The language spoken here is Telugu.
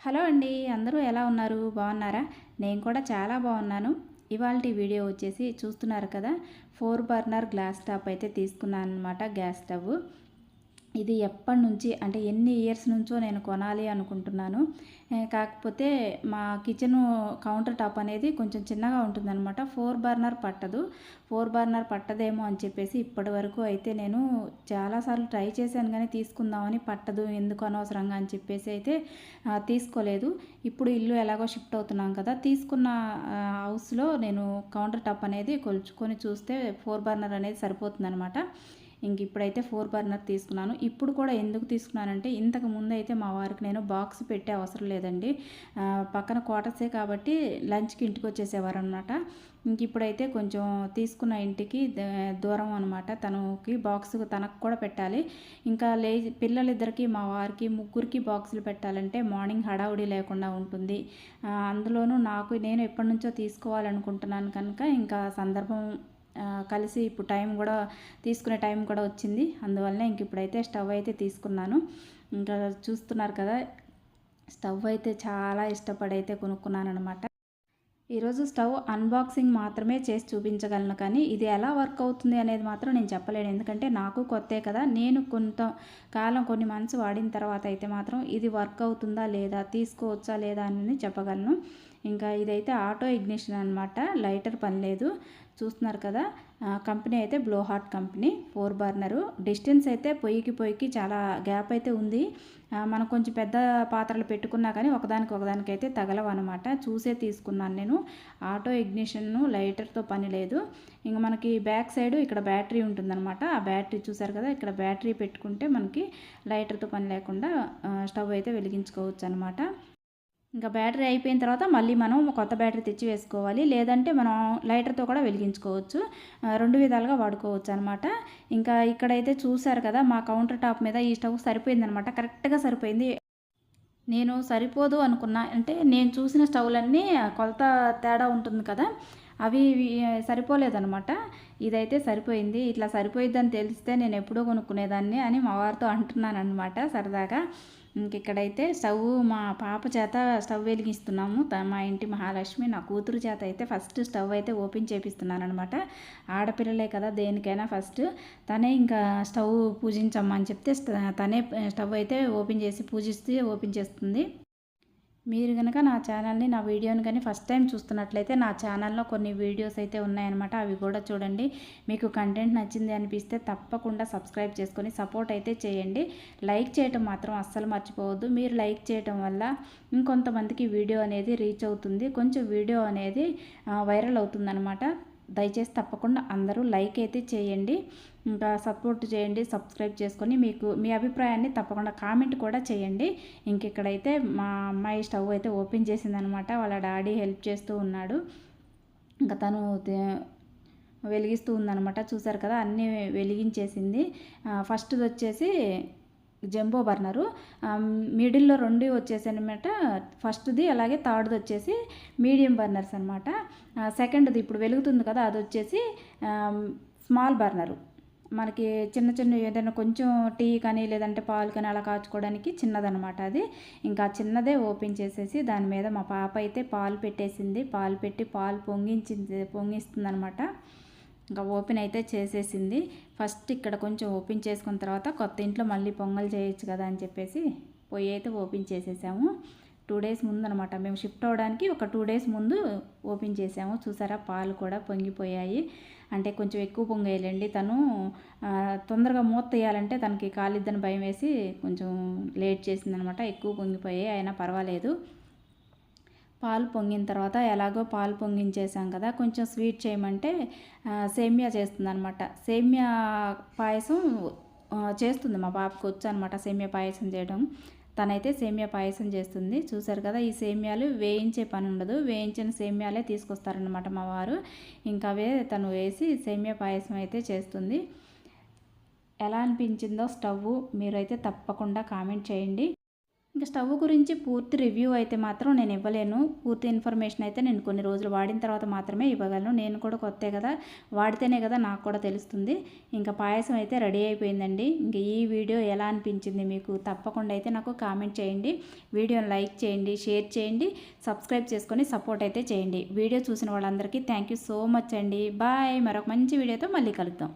హలో అండి అందరూ ఎలా ఉన్నారు? బాగున్నారా? నేను కూడా చాలా బాగున్నాను. ఇవాళ వీడియో వచ్చేసి చూస్తున్నారు కదా ఫోర్ బర్నర్ గ్లాస్ టాప్ అయితే తీసుకున్నాను అనమాట గ్యాస్ స్టవ్ ఇది ఎప్పటి నుంచి అంటే ఎన్ని ఇయర్స్ నుంచో నేను కొనాలి అనుకుంటున్నాను. కాకపోతే మా కిచెన్ కౌంటర్ టాప్ అనేది కొంచెం చిన్నగా ఉంటుందన్నమాట. ఫోర్ బర్నర్ పట్టదు. ఫోర్ బర్నర్ పట్టదేమో అని చెప్పేసి ఇప్పటి వరకు అయితే నేను చాలాసార్లు ట్రై చేశాను కానీ తీసుకుందామని పట్టదు ఎందుకు అనవసరంగా అని చెప్పేసి అయితే తీసుకోలేదు. ఇప్పుడు ఇల్లు ఎలాగో షిఫ్ట్ అవుతున్నాం కదా తీసుకున్న హౌస్లో నేను కౌంటర్ టాప్ అనేది కొలుచుకొని చూస్తే ఫోర్ బర్నర్ అనేది సరిపోతుందనమాట ఇంక ఇప్పుడైతే ఫోర్ బర్నర్ తీసుకున్నాను. ఇప్పుడు కూడా ఎందుకు తీసుకున్నానంటే ఇంతకు ముందు అయితే మా వారికి నేను బాక్స్ పెట్టే అవసరం లేదండి. పక్కన క్వార్టర్సే కాబట్టి లంచ్కి ఇంటికి వచ్చేసేవారు అనమాట ఇంక ఇప్పుడైతే కొంచెం తీసుకున్న ఇంటికి దూరం అనమాట తనకి బాక్స్ తనకు కూడా పెట్టాలి. ఇంకా లే పిల్లలిద్దరికి మా వారికి ముగ్గురికి బాక్సులు పెట్టాలంటే మార్నింగ్ హడావుడి లేకుండా ఉంటుంది. అందులోనూ నాకు నేను ఎప్పటి నుంచో తీసుకోవాలనుకుంటున్నాను కనుక ఇంకా సందర్భం కలిసి ఇప్పుడు టైం కూడా తీసుకునే టైం కూడా వచ్చింది. అందువల్లనే ఇంక ఇప్పుడైతే స్టవ్ అయితే తీసుకున్నాను. ఇంకా చూస్తున్నారు కదా స్టవ్ అయితే చాలా ఇష్టపడి అయితే కొనుక్కున్నాను అనమాట ఈరోజు స్టవ్ అన్బాక్సింగ్ మాత్రమే చేసి చూపించగలను కానీ ఇది ఎలా వర్క్ అవుతుంది అనేది మాత్రం నేను చెప్పలేను. ఎందుకంటే నాకు కొత్తే కదా నేను కొంత కాలం కొన్ని మంత్స్ వాడిన తర్వాత అయితే మాత్రం ఇది వర్క్ అవుతుందా లేదా తీసుకోవచ్చా లేదా అని చెప్పగలను. ఇంకా ఇదైతే ఆటో ఇగ్నిషన్ అనమాట లైటర్ పని లేదు. చూస్తున్నారు కదా కంపెనీ అయితే blow heart company four burner. Distance అయితే పొయ్యికి పొయ్యికి చాలా గ్యాప్ అయితే ఉంది. మనం కొంచెం పెద్ద పాత్రలు పెట్టుకున్నా కానీ ఒకదానికి ఒకదానికి అయితే తగలవన్నమాట చూసే తీసుకున్నాను నేను. ఆటో ఇగ్నిషన్ లైటర్తో పని లేదు. ఇంక మనకి బ్యాక్ సైడ్ ఇక్కడ బ్యాటరీ ఉంటుందన్నమాట. ఆ బ్యాటరీ చూసారు కదా ఇక్కడ బ్యాటరీ పెట్టుకుంటే మనకి లైటర్తో పని లేకుండా స్టవ్ అయితే వెలిగించుకోవచ్చు అనమాట ఇంకా బ్యాటరీ అయిపోయిన తర్వాత మళ్ళీ మనం కొత్త బ్యాటరీ తెచ్చి వేసుకోవాలి. లేదంటే మనం లైటర్తో కూడా వెలిగించుకోవచ్చు. రెండు విధాలుగా వాడుకోవచ్చు అనమాట ఇంకా ఇక్కడైతే చూసారు కదా మా కౌంటర్ టాప్ మీద ఈ స్టవ్ సరిపోయింది అనమాట కరెక్ట్గా సరిపోయింది. నేను సరిపోదు అనుకున్నా అంటే నేను చూసిన స్టవ్లన్నీ కొలత తేడా ఉంటుంది కదా. అవి సరిపోలేదనమాట ఇదైతే సరిపోయింది. ఇట్లా సరిపోయిద్దని తెలిస్తే నేను ఎప్పుడూ కొనుక్కునేదాన్ని అని మా వారితో అంటున్నానమాట సరదాగా. ఇంక ఇక్కడైతే స్టవ్ మా పాప చేత స్టవ్ వెలిగిస్తున్నాము. మా ఇంటి మహాలక్ష్మి నా కూతురు చేత అయితే ఫస్ట్ స్టవ్ అయితే ఓపెన్ చేపిస్తున్నాను అనమాట ఆడపిల్లలే కదా దేనికైనా ఫస్ట్. తనే ఇంకా స్టవ్ పూజించమ్మని చెప్తే తనే స్టవ్ అయితే ఓపెన్ చేసి పూజిస్తే ఓపెన్ చేస్తుంది. మీరు కనుక నా ఛానల్ని నా వీడియోని కానీ ఫస్ట్ టైం చూస్తున్నట్లయితే నా ఛానల్లో కొన్ని వీడియోస్ అయితే ఉన్నాయన్నమాట. అవి కూడా చూడండి. మీకు కంటెంట్ నచ్చింది అనిపిస్తే తప్పకుండా సబ్స్క్రైబ్ చేసుకొని సపోర్ట్ అయితే చేయండి. లైక్ చేయటం మాత్రం అస్సలు మర్చిపోవద్దు. మీరు లైక్ చేయటం వల్ల ఇంకొంతమందికి వీడియో అనేది రీచ్ అవుతుంది. కొంచెం వీడియో అనేది వైరల్ అవుతుందన్నమాట. దయచేసి తప్పకుండా అందరూ లైక్ అయితే చేయండి ఇంకా సపోర్ట్ చేయండి సబ్స్క్రైబ్ చేసుకొని మీకు మీ అభిప్రాయాన్ని తప్పకుండా కామెంట్ కూడా చేయండి. ఇంక ఇక్కడైతే మా అమ్మాయి స్టవ్ అయితే ఓపెన్ చేసిందనమాట వాళ్ళ డాడీ హెల్ప్ చేస్తూ ఉన్నాడు. ఇంకా తను వెలిగిస్తూ ఉందనమాట చూసారు కదా అన్నీ వెలిగించేసింది. ఫస్ట్ది వచ్చేసి జంబో బర్నరు. మిడిల్లో రెండు వచ్చేసి అనమాట ఫస్ట్ది అలాగే థర్డ్ది వచ్చేసి మీడియం బర్నర్స్ అనమాట. సెకండ్ది ఇప్పుడు వెలుగుతుంది కదా అది వచ్చేసి స్మాల్ బర్నరు. మనకి చిన్న చిన్న ఏదైనా కొంచెం టీ కానీ లేదంటే పాలు కానీ అలా కాచుకోవడానికి చిన్నదనమాట అది. ఇంకా చిన్నదే ఓపెన్ చేసేసి దాని మీద మా పాప అయితే పాలు పెట్టేసింది. పాలు పెట్టి పాలు పొంగించింది పొంగిస్తుంది అనమాట ఇంకా ఓపెన్ అయితే చేసేసింది. ఫస్ట్ ఇక్కడ కొంచెం ఓపెన్ చేసుకున్న తర్వాత కొత్త ఇంట్లో మళ్ళీ పొంగల్ చేయొచ్చు కదా అని చెప్పేసి పొయ్యి అయితే ఓపెన్ చేసేసాము. టూ డేస్ ముందు అనమాట మేము షిఫ్ట్ అవ్వడానికి ఒక టూ డేస్ ముందు ఓపెన్ చేసాము. చూసారా పాలు కూడా పొంగిపోయాయి. అంటే కొంచెం ఎక్కువ పొంగేయాలండి. తను తొందరగా మూత తీయాలంటే తనకి కాలిద్దని భయం వేసి కొంచెం లేట్ చేసిందనమాట ఎక్కువ పొంగిపోయాయి. అయినా పర్వాలేదు. పాలు పొంగిన తర్వాత ఎలాగో పాలు పొంగించేసాం కదా కొంచెం స్వీట్ చేయమంటే సేమియా చేస్తుంది అనమాట సేమియా పాయసం చేస్తుంది మా పాపకు వచ్చు అనమాట సేమియా పాయసం చేయడం. తనైతే సేమియా పాయసం చేస్తుంది. చూసారు కదా ఈ సేమియాలు వేయించే పని ఉండదు. వేయించిన సేమియాలే తీసుకొస్తారనమాట మా వారు. ఇంకా అవే తను వేసి సేమియా పాయసం అయితే చేస్తుంది. ఎలా అనిపించిందో స్టవ్ మీరైతే తప్పకుండా కామెంట్ చేయండి. ఇంకా స్టవ్ గురించి పూర్తి రివ్యూ అయితే మాత్రం నేను ఇవ్వలేను. పూర్తి ఇన్ఫర్మేషన్ అయితే నేను కొన్ని రోజులు వాడిన తర్వాత మాత్రమే ఇవ్వగలను. నేను కూడా కొత్తే కదా వాడితేనే కదా నాకు కూడా తెలుస్తుంది. ఇంకా పాయసం అయితే రెడీ అయిపోయిందండి. ఇంకా ఈ వీడియో ఎలా అనిపించింది మీకు తప్పకుండా అయితే నాకు కామెంట్ చేయండి. వీడియోని లైక్ చేయండి షేర్ చేయండి సబ్స్క్రైబ్ చేసుకొని సపోర్ట్ అయితే చేయండి. వీడియో చూసిన వాళ్ళందరికీ థ్యాంక్ యూ సో మచ్ అండి. బాయ్. మరొక మంచి వీడియోతో మళ్ళీ కలుద్దాం.